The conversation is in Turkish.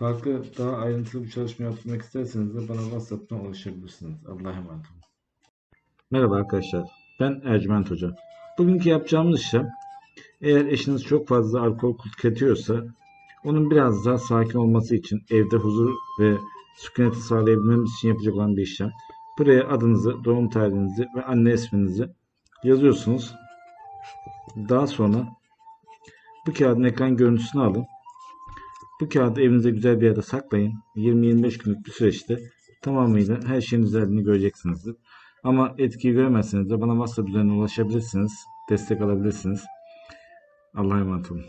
Farklı daha ayrıntılı bir çalışma yapmak isterseniz de bana WhatsApp'tan ulaşabilirsiniz. Allah'a emanet olun. Merhaba arkadaşlar. Ben Ercüment Hoca. Bugünkü yapacağımız işlem eğer eşiniz çok fazla alkol tüketiyorsa onun biraz daha sakin olması için evde huzur ve sükuneti sağlayabilmemiz için yapacak olan bir işlem. Buraya adınızı, doğum tarihinizi ve anne isminizi yazıyorsunuz. Daha sonra bu kağıdın ekran görüntüsünü alın. Bu kağıdı evinize güzel bir yerde saklayın. 20-25 günlük bir süreçte tamamıyla her şeyin üzerinde göreceksinizdir. Ama etkiyi göremezseniz de bana WhatsApp üzerinden ulaşabilirsiniz. Destek alabilirsiniz. Allah'a emanet olun.